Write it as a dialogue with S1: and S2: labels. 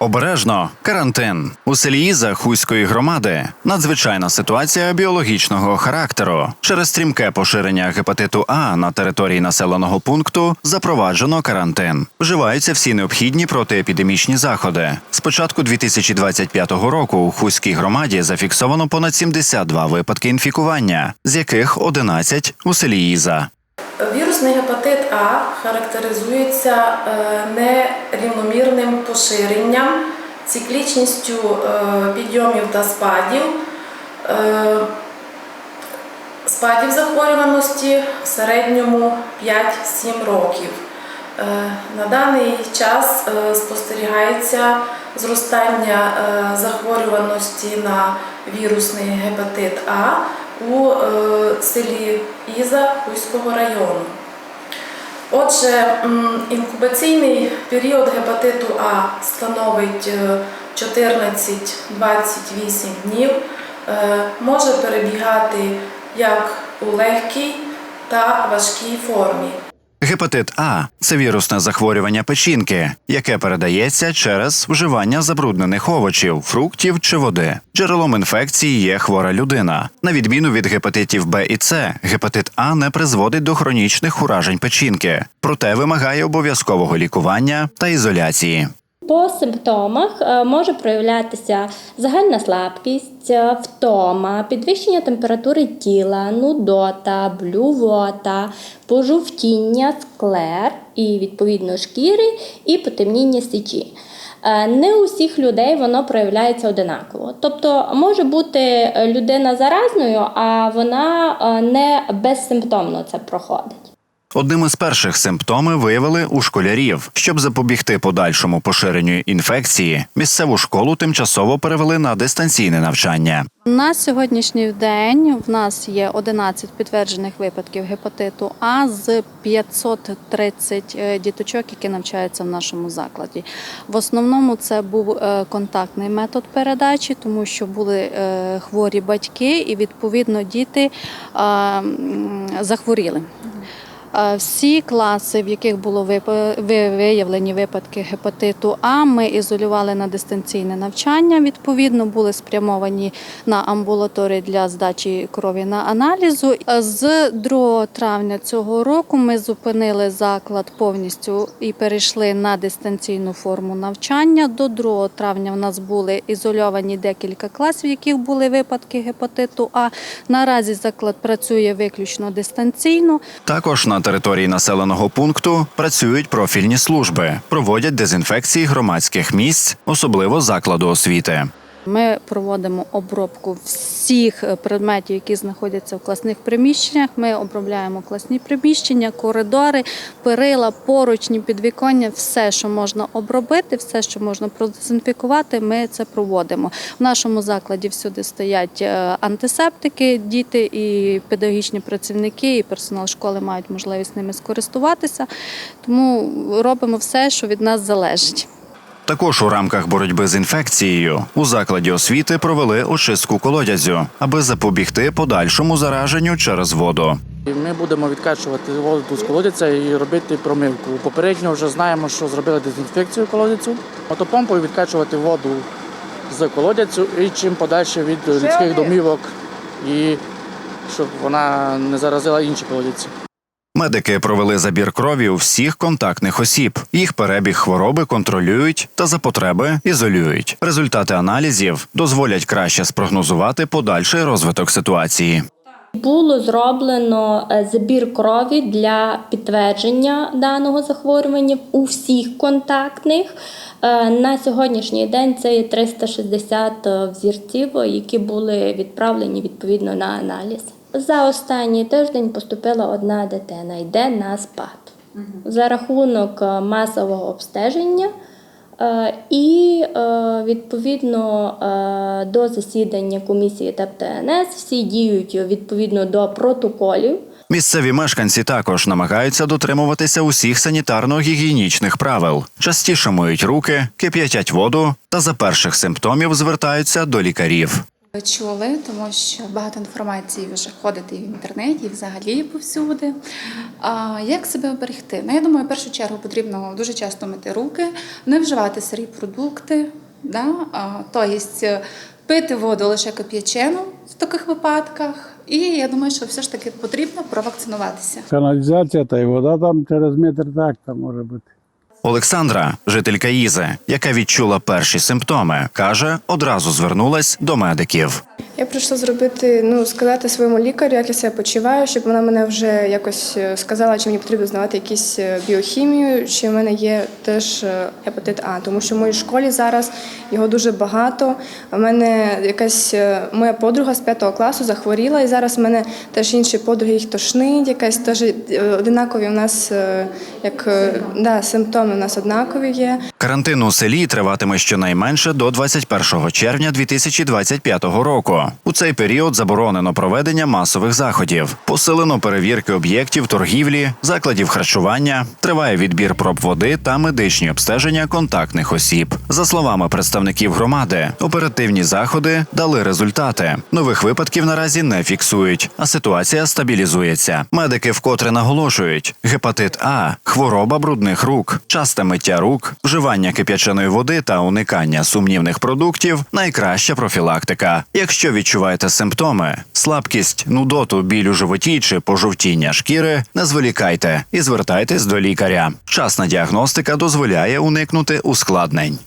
S1: Обережно карантин у селі Іза Хуської громади. Надзвичайна ситуація біологічного характеру. Через стрімке поширення гепатиту А на території населеного пункту запроваджено карантин. Вживаються всі необхідні протиепідемічні заходи. З початку 2025 року у Хуській громаді зафіксовано понад 72 випадки інфікування, з яких 11 у селі Іза.
S2: Вірусний гепатит А характеризується е, нерівномірним поширенням, циклічністю е, підйомів та спадів, е, спадів захворюваності в середньому 5-7 років. На даний час спостерігається зростання захворюваності на вірусний гепатит А у е, селі Іза Хуйського району. Отже, інкубаційний період гепатиту А становить е, 14-28 днів, Е, може перебігати як у легкій та важкій формі.
S1: Гепатит А це вірусне захворювання печінки, яке передається через вживання забруднених овочів, фруктів чи води. Джерелом інфекції є хвора людина. На відміну від гепатитів Б і С, гепатит А не призводить до хронічних уражень печінки, проте вимагає обов'язкового лікування та ізоляції.
S3: По симптомах е, може проявлятися загальна слабкість, е, втома, підвищення температури тіла, нудота, блювота, пожовтіння, склер і відповідно шкіри і потемніння січі. Е, Не у всіх людей воно проявляється одинаково. Тобто може бути людина заразною, а вона не безсимптомно це проходить.
S1: Одним із перших симптоми виявили у школярів. Щоб запобігти подальшому поширенню інфекції, місцеву школу тимчасово перевели на дистанційне навчання.
S4: На сьогоднішній день в нас є 11 підтверджених випадків гепатиту А з 530 е, діточок, які навчаються в нашому закладі. В основному це був е, контактний метод передачі, тому що були е, хворі батьки, і відповідно діти захворіли. Е, Всі класи, в яких було виявлені випадки гепатиту А, ми ізолювали на дистанційне навчання. Відповідно, були спрямовані на амбулаторії для здачі крові на аналізу. Е, З 2 травня цього року ми зупинили заклад повністю і перейшли на дистанційну форму навчання. До 2 травня в нас були ізольовані декілька класів, в яких були випадки гепатиту А. Наразі заклад працює виключно дистанційно.
S1: Також на території населеного пункту працюють профільні служби, проводять дезінфекції громадських місць, особливо закладу освіти.
S4: Ми проводимо обробку всіх е, предметів, які знаходяться в класних приміщеннях. Ми обробляємо класні приміщення, коридори, перила, поручні, підвіконня, все, що можна обробити, все, що можна продезінфікувати, ми це проводимо. В нашому закладі всюди стоять е, антисептики, діти і педагогічні працівники, і персонал школи мають можливість ними скористуватися. Тому робимо все, що від нас залежить.
S1: Також у рамках боротьби з інфекцією у закладі освіти провели очистку колодязю, аби запобігти подальшому зараженню через воду.
S5: Ми будемо відкачувати воду з колодязя і робити промивку. Попередньо вже знаємо, що зробили дезінфекцію колодязю, мотопомпою відкачувати воду з колодязю і чим подальше від людських домівок, і щоб вона не заразила інші колодязі.
S1: Медики провели забір крові у всіх контактних осіб. Їх перебіг хвороби контролюють та за потреби ізолюють. Результати аналізів дозволять краще спрогнозувати подальший розвиток ситуації.
S3: Було зроблено е, забір крові для підтвердження даного захворювання у всіх контактних. Е, На сьогоднішній день це є 360 взірців, які були відправлені відповідно на аналіз. За останній тиждень поступила одна дитина, йде на спад. За рахунок е, масового обстеження Е, І е, відповідно до засідання комісії ТЕП ТНС всі діють відповідно до протоколів.
S1: Місцеві мешканці також намагаються дотримуватися усіх санітарно-гігієнічних правил. Частіше миють руки, кип'ятять воду та за перших симптомів звертаються до лікарів.
S6: Чули, тому що багато інформації вже ходить і в інтернеті, і взагалі повсюди. А як себе оберегти? Ну, я думаю, в першу чергу потрібно дуже часто мити руки, не вживати сирі продукти, да? тобто е, пити воду лише кип'ячену в таких випадках. І я думаю, що все ж таки потрібно провакцинуватися.
S7: Каналізація та й вода там через метр так там може бути.
S1: Олександра, жителька Ізи, яка відчула перші симптоми, каже, одразу звернулась до медиків.
S8: Я прийшла зробити, ну сказати своєму лікарю, як я себе почуваю, щоб вона мене вже якось е, сказала, чи мені потрібно здавати якісь е, біохімію, чи в мене є теж е, гепатит А, тому що в моїй школі зараз його дуже багато. У мене якась моя подруга з п'ятого класу захворіла, і зараз в мене теж інші подруги їх тошнить, якась теж одинакові у нас як да, симптоми у нас однакові є.
S1: Карантин у селі триватиме щонайменше до 21 червня 2025 року. У цей період заборонено проведення масових заходів, посилено перевірки об'єктів торгівлі, закладів харчування, триває відбір проб води та медичні обстеження контактних осіб. За словами представників громади, оперативні заходи дали результати. Нових випадків наразі не фіксують, а ситуація стабілізується. Медики вкотре наголошують: гепатит А, хвороба брудних рук, часте миття рук, вживання кип'яченої води та уникання сумнівних продуктів найкраща профілактика. Якщо відчуваєте симптоми, слабкість, нудоту, біль у животі чи пожовтіння шкіри, не зволікайте і звертайтесь до лікаря. Часна діагностика дозволяє уникнути ускладнень.